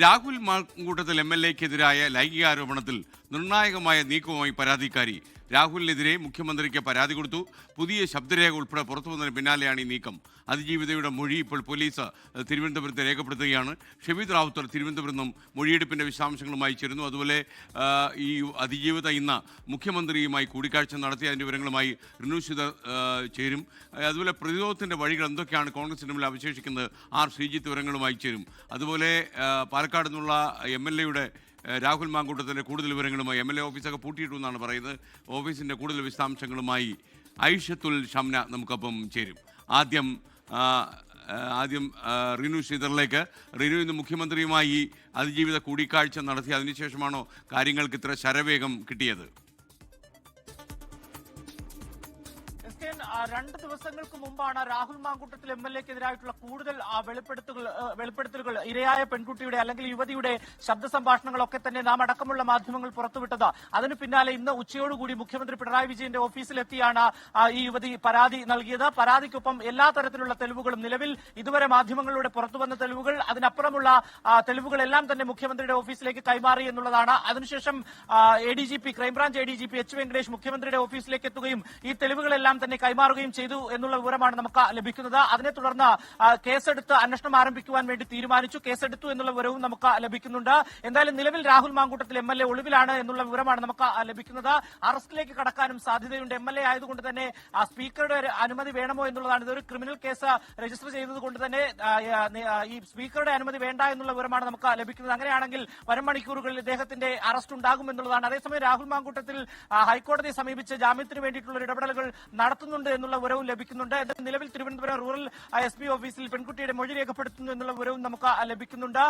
Rahul Mamkootathil M L എക്കെതിരായ ലൈംഗികാരോപണത്തിൽ നിർണായകമായ നീക്കവുമായി പരാതിക്കാരി രാഹുലിനെതിരെ മുഖ്യമന്ത്രിക്ക് പരാതി കൊടുത്തു. പുതിയ ശബ്ദരേഖ ഉൾപ്പെടെ പുറത്തു വന്നതിന് പിന്നാലെയാണ് ഈ നീക്കം. അതിജീവിതയുടെ മൊഴി ഇപ്പോൾ പോലീസ് തിരുവനന്തപുരത്ത് രേഖപ്പെടുത്തുകയാണ്. ഷെബീദ് റാവുത്തർ തിരുവനന്തപുരത്ത് നിന്നും മൊഴിയെടുപ്പിന്റെ വിശദാംശങ്ങളുമായി ചേരുന്നു. അതുപോലെ ഈ അതിജീവിത ഇന്ന് മുഖ്യമന്ത്രിയുമായി കൂടിക്കാഴ്ച നടത്തി. അതിന്റെ വിവരങ്ങളുമായി റിനുഷിത ചേരും. അതുപോലെ പ്രതിരോധത്തിന്റെ വഴികൾ എന്തൊക്കെയാണ് കോൺഗ്രസിന് മുന്നിൽ അവശേഷിക്കുന്നത്? ആർ ശ്രീജിത്ത് വിവരങ്ങളുമായി ചേരും. അതുപോലെ പാലക്കാട് നിന്നുള്ള എം എൽ എയുടെ രാഹുൽ മാങ്കൂട്ടത്തിന്റെ കൂടുതൽ വിവരങ്ങളുമായി എം എൽ എ ഓഫീസൊക്കെ പൂട്ടിയിട്ടു എന്നാണ് പറയുന്നത്. ഓഫീസിന്റെ കൂടുതൽ വിശദാംശങ്ങളുമായി ഐഷത്തുൽ ഷംന നമുക്കപ്പം ചേരും. ആദ്യം ആദ്യം റിനു ശ്രീധറിലേക്ക്. റിനു ഇന്ന് മുഖ്യമന്ത്രിയുമായി അതിജീവിത കൂടിക്കാഴ്ച നടത്തി. അതിനുശേഷമാണോ കാര്യങ്ങൾക്ക് ഇത്ര ശരവേഗം കിട്ടിയത്? രണ്ട് ദിവസങ്ങൾക്ക് മുമ്പാണ് രാഹുൽ മാങ്കൂട്ടത്തിൽ എം എൽ എക്കെതിരായിട്ടുള്ള കൂടുതൽ വെളിപ്പെടുത്തുകൾ വെളിപ്പെടുത്തലുകൾ ഇരയായ പെൺകുട്ടിയുടെ അല്ലെങ്കിൽ യുവതിയുടെ ശബ്ദ സംഭാഷണങ്ങളൊക്കെ തന്നെ നാം അടക്കമുള്ള മാധ്യമങ്ങൾ പുറത്തുവിട്ടത്. അതിന് പിന്നാലെ ഇന്ന് ഉച്ചയോടുകൂടി മുഖ്യമന്ത്രി പിണറായി വിജയന്റെ ഓഫീസിലെത്തിയാണ് ഈ യുവതി പരാതി നൽകിയത്. പരാതിക്കൊപ്പം എല്ലാ തരത്തിലുള്ള തെളിവുകളും നിലവിൽ ഇതുവരെ മാധ്യമങ്ങളിലൂടെ പുറത്തുവന്ന തെളിവുകൾ അതിനപ്പുറമുള്ള തെളിവുകളെല്ലാം തന്നെ മുഖ്യമന്ത്രിയുടെ ഓഫീസിലേക്ക് കൈമാറി എന്നുള്ളതാണ്. അതിനുശേഷം A D G P crime branch A D G P H Venkatesh മുഖ്യമന്ത്രിയുടെ ഓഫീസിലേക്ക് എത്തുകയും ഈ തെളിവുകളെല്ലാം തന്നെ കൈമാറുകയും ചെയ്തു എന്നുള്ള വിവരമാണ് നമുക്ക് ലഭിക്കുന്നത്. അതിനെ തുടർന്ന് കേസെടുത്ത് അന്വേഷണം ആരംഭിക്കുവാൻ വേണ്ടി തീരുമാനിച്ചു. കേസെടുത്തു എന്നുള്ള വിവരവും നമുക്ക് ലഭിക്കുന്നുണ്ട്. എന്തായാലും നിലവിൽ Rahul Mankoottathil M L A ഒളിവിലാണ് എന്നുള്ള വിവരമാണ് നമുക്ക് ലഭിക്കുന്നത്. അറസ്റ്റിലേക്ക് കടക്കാനും സാധ്യതയുണ്ട്. എം എൽ എ ആയതുകൊണ്ട് തന്നെ സ്പീക്കറുടെ അനുമതി വേണമോ എന്നുള്ളതാണ്. ഇതൊരു ക്രിമിനൽ കേസ് രജിസ്റ്റർ ചെയ്തത് കൊണ്ട് തന്നെ ഈ സ്പീക്കറുടെ അനുമതി വേണ്ട എന്നുള്ള വിവരമാണ് നമുക്ക് ലഭിക്കുന്നത്. അങ്ങനെയാണെങ്കിൽ വരും മണിക്കൂറുകളിൽ ഇദ്ദേഹത്തിന്റെ അറസ്റ്റ് ഉണ്ടാകും എന്നുള്ളതാണ്. അതേസമയം രാഹുൽ മാങ്കൂട്ടത്തിൽ ഹൈക്കോടതിയെ സമീപിച്ച് ജാമ്യത്തിന് വേണ്ടിയിട്ടുള്ള ഇടപെടലുകൾ നടത്തുന്നുണ്ട് എന്നുള്ള വിവരവും ലഭിക്കുന്നുണ്ട്. നിലവിൽ തിരുവനന്തപുരം റൂറൽ എസ് പി ഓഫീസിൽ പെൺകുട്ടിയുടെ മൊഴി രേഖപ്പെടുത്തുന്നു എന്നുള്ള വിവരവും നമുക്ക് ലഭിക്കുന്നുണ്ട്.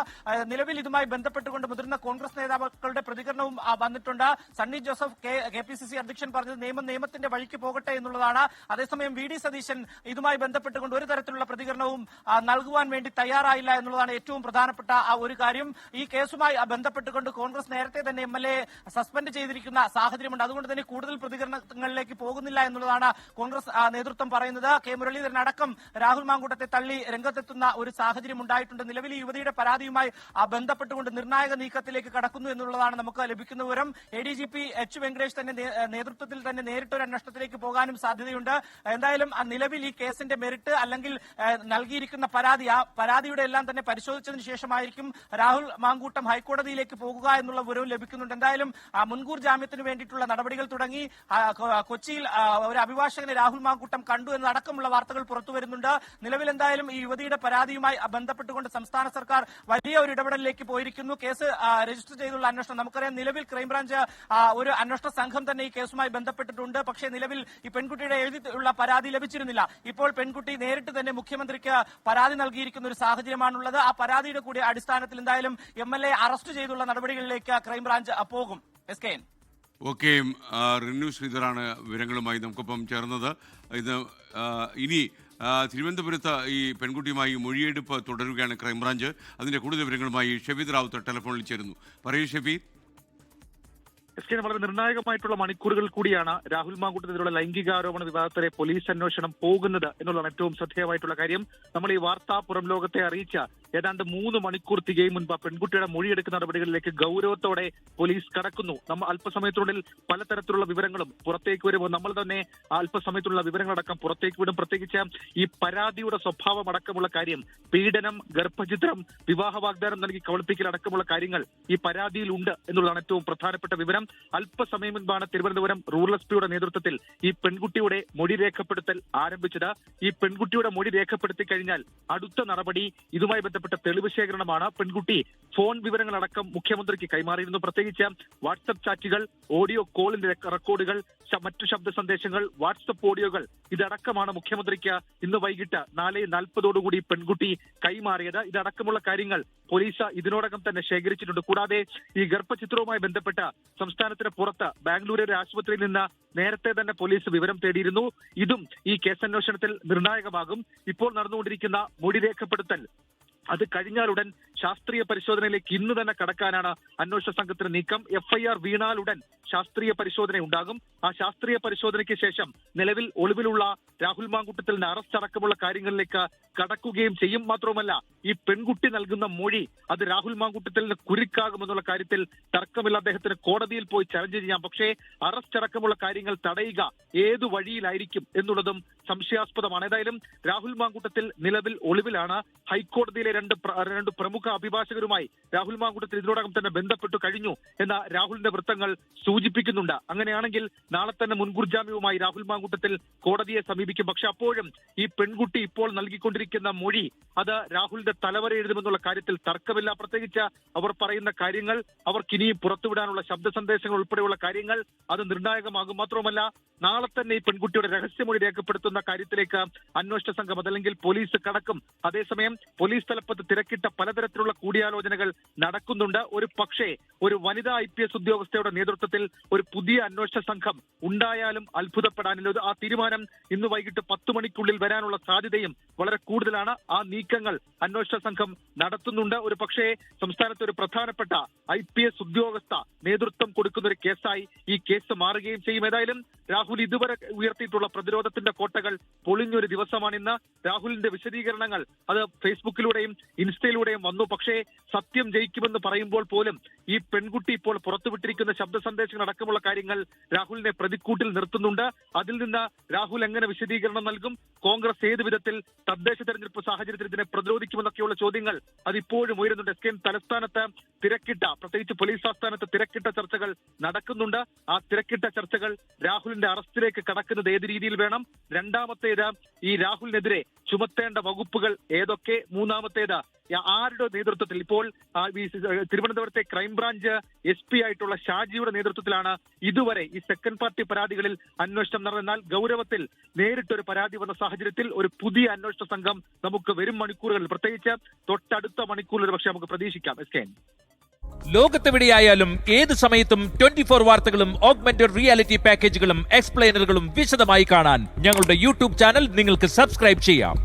നിലവിൽ ഇതുമായി ബന്ധപ്പെട്ടുകൊണ്ട് മുതിർന്ന കോൺഗ്രസ് നേതാക്കളുടെ പ്രതികരണവും വന്നിട്ടുണ്ട്. Sunny Joseph K P C C അധ്യക്ഷൻ പറഞ്ഞത് നിയമം നിയമത്തിന്റെ വഴിക്ക് പോകട്ടെ എന്നുള്ളതാണ്. അതേസമയം വി ഡി സതീശൻ ഇതുമായി ബന്ധപ്പെട്ടുകൊണ്ട് ഒരു തരത്തിലുള്ള പ്രതികരണവും നൽകുവാൻ വേണ്ടി തയ്യാറായില്ല എന്നുള്ളതാണ് ഏറ്റവും പ്രധാനപ്പെട്ട ആ ഒരു കാര്യം. ഈ കേസുമായി ബന്ധപ്പെട്ടുകൊണ്ട് കോൺഗ്രസ് നേരത്തെ തന്നെ എം എൽ എ സസ്പെൻഡ് ചെയ്തിരിക്കുന്ന സാഹചര്യമുണ്ട്. അതുകൊണ്ട് തന്നെ കൂടുതൽ പ്രതികരണങ്ങളിലേക്ക് പോകുന്നില്ല എന്നുള്ളതാണ് കോൺഗ്രസ് നേതൃത്വം പറയുന്നത് കെ മുരളീധരൻ അടക്കം രാഹുൽ മാങ്കൂട്ടത്തെ തള്ളി രംഗത്തെത്തുന്ന ഒരു സാഹചര്യം ഉണ്ടായിട്ടുണ്ട്. നിലവിൽ ഈ യുവതിയുടെ പരാതിയുമായി ബന്ധപ്പെട്ടുകൊണ്ട് നിർണായക നീക്കത്തിലേക്ക് കടക്കുന്നു എന്നുള്ളതാണ് നമുക്ക് ലഭിക്കുന്ന വിവരം. A D G P H Venkatesh തന്നെ നേതൃത്വത്തിൽ തന്നെ നേരിട്ട് ഒരു അന്വേഷണത്തിലേക്ക് പോകാനും സാധ്യതയുണ്ട്. എന്തായാലും നിലവിൽ ഈ കേസിന്റെ മെറിറ്റ് അല്ലെങ്കിൽ നൽകിയിരിക്കുന്ന പരാതി ആ പരാതിയുടെ എല്ലാം തന്നെ പരിശോധിച്ചതിന് ശേഷമായിരിക്കും രാഹുൽ മാങ്കൂട്ടം ഹൈക്കോടതിയിലേക്ക് പോകുക എന്നുള്ള വിവരവും ലഭിക്കുന്നുണ്ട്. എന്തായാലും മുൻകൂർ ജാമ്യത്തിന് വേണ്ടിയിട്ടുള്ള നടപടികൾ തുടങ്ങി കൊച്ചിയിൽ ഒരു അഭിഭാഷകനെ രാഹുൽ മാങ്കൂട്ടം കണ്ടു എന്നതടക്കമുള്ള വാർത്തകൾ പുറത്തു വരുന്നുണ്ട്. നിലവിൽ എന്തായാലും ഈ യുവതിയുടെ പരാതിയുമായി ബന്ധപ്പെട്ടുകൊണ്ട് സംസ്ഥാന സർക്കാർ വലിയ ഒരു ഇടപെടലിലേക്ക് പോയിരിക്കുന്നു. കേസ് രജിസ്റ്റർ ചെയ്തുള്ള അന്വേഷണം നമുക്കറിയാം. നിലവിൽ ക്രൈംബ്രാഞ്ച് ആ, ഒരു അന്വേഷണ സംഘം തന്നെ ഈ കേസുമായി ബന്ധപ്പെട്ടിട്ടുണ്ട്. പക്ഷേ നിലവിൽ ഈ പെൺകുട്ടിയുടെ എഴുതിയുള്ള പരാതി ലഭിച്ചിരുന്നില്ല. ഇപ്പോൾ പെൺകുട്ടി നേരിട്ട് തന്നെ മുഖ്യമന്ത്രിക്ക് പരാതി നൽകിയിരിക്കുന്ന ഒരു സാഹചര്യമാണുള്ളത്. ആ പരാതിയുടെ കൂടി അടിസ്ഥാനത്തിൽ എന്തായാലും എം എൽ എ അറസ്റ്റ് ചെയ്തുള്ള നടപടികളിലേക്ക് ക്രൈംബ്രാഞ്ച് ആ, പോകും. S K N. Okay Rinu ശ്രീധറാണ് വിവരങ്ങളുമായി നമുക്കൊപ്പം ചേർന്നത്. ഇത് ഇനി തിരുവനന്തപുരത്ത് ഈ പെൺകുട്ടിയുമായി മൊഴിയെടുപ്പ് തുടരുകയാണ് ക്രൈംബ്രാഞ്ച്. അതിന്റെ കൂടുതൽ വിവരങ്ങളുമായി ഷബീദ് റാവുത്ത് ടെലിഫോണിൽ ചേരുന്നു. പറയൂ ഷെബീദ് എസ് കെ വളരെ നിർണായകമായിട്ടുള്ള മണിക്കൂറുകൾ കൂടിയാണ് രാഹുൽ മാങ്കൂട്ടത്തിലുള്ള ലൈംഗികാരോപണ വിവാദത്തിലെ പോലീസ് അന്വേഷണം പോകുന്നത് എന്നുള്ളതാണ് ഏറ്റവും ശ്രദ്ധേയമായിട്ടുള്ള കാര്യം. നമ്മൾ ഈ വാർത്ത പുറം ലോകത്തെ അറിയിച്ച ഏതാണ്ട് മൂന്ന് മണിക്കൂർ തികയും മുൻപ് പെൺകുട്ടിയുടെ മൊഴിയെടുക്കുന്ന നടപടികളിലേക്ക് ഗൗരവത്തോടെ പോലീസ് കടക്കുന്നു. നമ്മൾ അല്പസമയത്തിനുള്ളിൽ പലതരത്തിലുള്ള വിവരങ്ങളും പുറത്തേക്ക് വരുമ്പോൾ നമ്മൾ തന്നെ ആ അല്പസമയത്തുള്ള വിവരങ്ങളടക്കം പുറത്തേക്ക് വിടും. പ്രത്യേകിച്ച് ഈ പരാതിയുടെ സ്വഭാവം അടക്കമുള്ള കാര്യം പീഡനം ഗർഭചിത്രം വിവാഹ വാഗ്ദാനം നൽകി കവളിപ്പിക്കൽ അടക്കമുള്ള കാര്യങ്ങൾ ഈ പരാതിയിൽ ഉണ്ട് എന്നുള്ളതാണ് ഏറ്റവും പ്രധാനപ്പെട്ട വിവരം. അല്പസമയം മുൻപാണ് തിരുവനന്തപുരം റൂറൽ എസ് പിയുടെ നേതൃത്വത്തിൽ ഈ പെൺകുട്ടിയുടെ മൊഴി രേഖപ്പെടുത്തൽ ആരംഭിച്ചത്. ഈ പെൺകുട്ടിയുടെ മൊഴി രേഖപ്പെടുത്തി കഴിഞ്ഞാൽ അടുത്ത നടപടി ഇതുമായി ബന്ധപ്പെട്ട തെളിവ് ശേഖരണമാണ്. പെൺകുട്ടി ഫോൺ വിവരങ്ങളടക്കം മുഖ്യമന്ത്രിക്ക് കൈമാറിയിരുന്നു. പ്രത്യേകിച്ച് വാട്സപ്പ് ചാറ്റുകൾ ഓഡിയോ കോളിന്റെ റെക്കോർഡുകൾ മറ്റു ശബ്ദ സന്ദേശങ്ങൾ വാട്സപ്പ് ഓഡിയോകൾ ഇതടക്കമാണ് മുഖ്യമന്ത്രിക്ക് ഇന്ന് വൈകിട്ട് നാല് നാൽപ്പതോടുകൂടി പെൺകുട്ടി കൈമാറിയത്. ഇതടക്കമുള്ള കാര്യങ്ങൾ പോലീസ് ഇതിനോടകം തന്നെ ശേഖരിച്ചിട്ടുണ്ട്. കൂടാതെ ഈ ഗർഭചിത്രവുമായി ബന്ധപ്പെട്ട് സംസ്ഥാനത്തിന് പുറത്ത് ബാംഗ്ലൂർ ഒരു ആശുപത്രിയിൽ നിന്ന് നേരത്തെ തന്നെ പോലീസ് വിവരം തേടിയിരുന്നു. ഇതും ഈ കേസന്വേഷണത്തിൽ നിർണായകമാകും. ഇപ്പോൾ നടന്നുകൊണ്ടിരിക്കുന്ന മൊഴി രേഖപ്പെടുത്തൽ അത് കഴിഞ്ഞാൽ ഉടൻ ശാസ്ത്രീയ പരിശോധനയിലേക്ക് ഇന്ന് തന്നെ കടക്കാനാണ് അന്വേഷണ സംഘത്തിന്റെ നീക്കം. എഫ്ഐആർ വീണാലുടൻ ശാസ്ത്രീയ പരിശോധന ഉണ്ടാകും. ആ ശാസ്ത്രീയ പരിശോധനയ്ക്ക് ശേഷം നിലവിൽ ഒളിവിലുള്ള രാഹുൽ മാങ്കുട്ടത്തിന്റെ അറസ്റ്റ് അടക്കമുള്ള കാര്യങ്ങളിലേക്ക് കടക്കുകയും ചെയ്യും. മാത്രവുമല്ല ഈ പെൺകുട്ടി നൽകുന്ന മൊഴി അത് രാഹുൽ മാങ്കുട്ടത്തിന് കുരുക്കാകുമെന്നുള്ള കാര്യത്തിൽ തർക്കമില്ല. അദ്ദേഹത്തിന് കോടതിയിൽ പോയി ചലഞ്ച് ചെയ്യാം. പക്ഷേ അറസ്റ്റ് അടക്കമുള്ള കാര്യങ്ങൾ തടയുക ഏതു വഴിയിലായിരിക്കും എന്നുള്ളതും സംശയാസ്പദമാണ്. ഏതായാലും രാഹുൽ മാങ്കൂട്ടത്തിൽ നിലവിൽ ഒളിവിലാണ്. ഹൈക്കോടതിയിലെ രണ്ട് രണ്ട് പ്രമുഖ അഭിഭാഷകരുമായി രാഹുൽ മാങ്കൂട്ടത്തിൽ ഇതിനോടകം തന്നെ ബന്ധപ്പെട്ടു കഴിഞ്ഞു എന്ന രാഹുലിന്റെ വൃത്തങ്ങൾ സൂചിപ്പിക്കുന്നുണ്ട്. അങ്ങനെയാണെങ്കിൽ നാളെ തന്നെ മുൻകൂർ ജാമ്യവുമായി രാഹുൽ മാങ്കൂട്ടത്തിൽ കോടതിയെ സമീപിക്കും. പക്ഷെ അപ്പോഴും ഈ പെൺകുട്ടി ഇപ്പോൾ നൽകിക്കൊണ്ടിരിക്കുന്ന മൊഴി അത് രാഹുലിന്റെ തലവര എഴുതുമെന്നുള്ള കാര്യത്തിൽ തർക്കമില്ല. പ്രത്യേകിച്ച് അവർ പറയുന്ന കാര്യങ്ങൾ അവർക്കിനിയും പുറത്തുവിടാനുള്ള ശബ്ദ സന്ദേശങ്ങൾ ഉൾപ്പെടെയുള്ള കാര്യങ്ങൾ അത് നിർണായകമാകും. മാത്രവുമല്ല നാളെ തന്നെ ഈ പെൺകുട്ടിയുടെ രഹസ്യമൊഴി രേഖപ്പെടുത്തുന്ന കാര്യത്തിലേക്ക് അന്വേഷണ സംഘം അതല്ലെങ്കിൽ പോലീസ് കടക്കും. അതേസമയം പോലീസ് തലപ്പത്ത് തിരക്കിട്ട പലതരത്തിലുള്ള കൂടിയാലോചനകൾ നടക്കുന്നുണ്ട്. ഒരു പക്ഷേ ഒരു വനിതാ ഐ പി എസ് ഉദ്യോഗസ്ഥയുടെ നേതൃത്വത്തിൽ ഒരു പുതിയ അന്വേഷണ സംഘം ഉണ്ടായാലും അത്ഭുതപ്പെടാനില്ല. ആ തീരുമാനം ഇന്ന് വൈകിട്ട് പത്ത് മണിക്കുള്ളിൽ വരാനുള്ള സാധ്യതയും വളരെ കൂടുതലാണ്. ആ നീക്കങ്ങൾ അന്വേഷണ സംഘം നടത്തുന്നുണ്ട്. ഒരു പക്ഷേ സംസ്ഥാനത്ത് ഒരു പ്രധാനപ്പെട്ട ഐ പി എസ് ഉദ്യോഗസ്ഥ നേതൃത്വം കൊടുക്കുന്ന ഒരു കേസായി ഈ കേസ് മാറുകയും ചെയ്യും. ഏതായാലും രാഹുൽ ഇതുവരെ ഉയർത്തിയിട്ടുള്ള പ്രതിരോധത്തിന്റെ കോട്ടകൾ പൊളിഞ്ഞൊരു ദിവസമാണ് ഇന്ന് രാഹുലിന്റെ വിശദീകരണങ്ങൾ അത് ഫേസ്ബുക്കിലൂടെയും ഇൻസ്റ്റയിലൂടെയും വന്നു. പക്ഷേ സത്യം ജയിക്കുമെന്ന് പറയുമ്പോൾ പോലും ഈ പെൺകുട്ടി ഇപ്പോൾ പുറത്തുവിട്ടിരിക്കുന്ന ശബ്ദ സന്ദേശങ്ങൾ അടക്കമുള്ള കാര്യങ്ങൾ രാഹുലിനെ പ്രതിക്കൂട്ടിൽ നിർത്തുന്നുണ്ട്. അതിൽ നിന്ന് രാഹുൽ എങ്ങനെ വിശദീകരണം നൽകും? കോൺഗ്രസ് ഏത് വിധത്തിൽ തദ്ദേശ തെരഞ്ഞെടുപ്പ് സാഹചര്യത്തിൽ ഇതിനെ പ്രതിരോധിക്കുമെന്നൊക്കെയുള്ള ചോദ്യങ്ങൾ അതിപ്പോഴും ഉയരുന്നുണ്ട്. എസ് കെ എം തലസ്ഥാനത്ത് തിരക്കിട്ട പ്രത്യേകിച്ച് പോലീസ് ആസ്ഥാനത്ത് തിരക്കിട്ട ചർച്ചകൾ നടക്കുന്നുണ്ട്. ആ തിരക്കിട്ട ചർച്ചകൾ രാഹുലിന്റെ അറസ്റ്റിലേക്ക് കടക്കുന്നത് ഏത് രീതിയിൽ വേണം? രണ്ടാമത്തേത് ഈ രാഹുലിനെതിരെ ചുമത്തേണ്ട വകുപ്പുകൾ ഏതൊക്കെ? മൂന്നാമത്തേത് ആരുടെ നേതൃത്വത്തിൽ? ഇപ്പോൾ തിരുവനന്തപുരത്തെ ക്രൈംബ്രാഞ്ച് എസ് പി ആയിട്ടുള്ള ഷാജിയുടെ നേതൃത്വത്തിലാണ് ഇതുവരെ ഈ സെക്കൻഡ് പാർട്ടി പരാതികളിൽ അന്വേഷണം നടന്നാൽ ഗൗരവത്തിൽ നേരിട്ടൊരു പരാതി വന്ന സാഹചര്യത്തിൽ ഒരു പുതിയ അന്വേഷണ സംഘം നമുക്ക് വരും മണിക്കൂറുകളിൽ പ്രത്യേകിച്ച് തൊട്ടടുത്ത മണിക്കൂറിൽ പക്ഷേ നമുക്ക് പ്രതീക്ഷിക്കാം. എസ് കെ ലോകത്തെവിടെയായാലും ഏത് സമയത്തും ട്വന്റി ഫോർ വാർത്തകളും ഓഗ്മെന്റഡ് റിയാലിറ്റി പാക്കേജുകളും എക്സ്പ്ലെയിനറുകളും വിശദമായി കാണാൻ ഞങ്ങളുടെ യൂട്യൂബ് ചാനൽ നിങ്ങൾക്ക് സബ്സ്ക്രൈബ് ചെയ്യാം.